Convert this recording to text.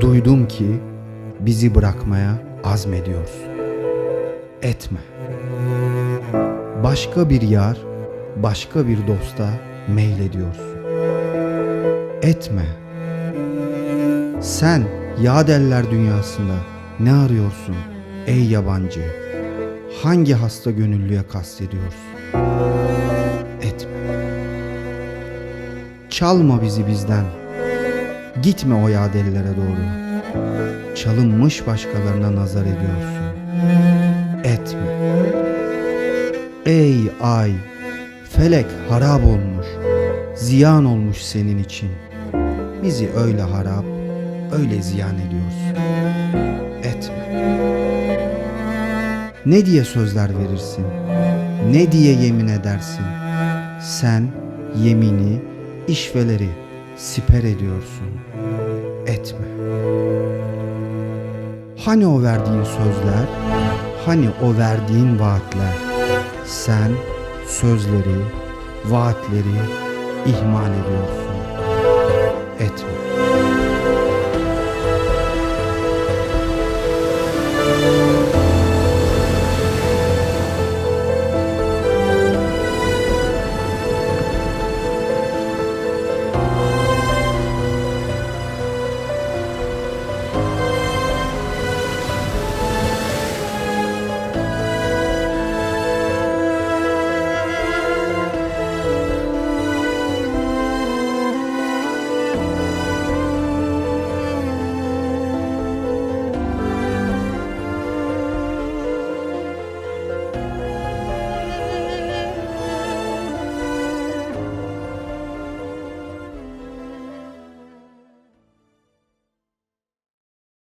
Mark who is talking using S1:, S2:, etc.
S1: Duydum ki bizi bırakmaya azmediyorsun. Etme. Başka bir yar, başka bir dosta meylediyorsun. Etme. Sen yadeller dünyasında ne arıyorsun ey yabancı? Hangi hasta gönüllüye kastediyorsun? Etme. Çalma bizi bizden. Gitme o yadellere doğru. Çalınmış başkalarına nazar ediyorsun. Etme. Ey ay, felek harap olmuş, ziyan olmuş senin için. Bizi öyle harap, öyle ziyan ediyorsun. Etme. Ne diye sözler verirsin? Ne diye yemin edersin? Sen yemini, işveleri siper ediyorsun. Etme. Hani o verdiğin sözler, hani o verdiğin vaatler. Sen sözleri, vaatleri ihmal ediyorsun. Etme.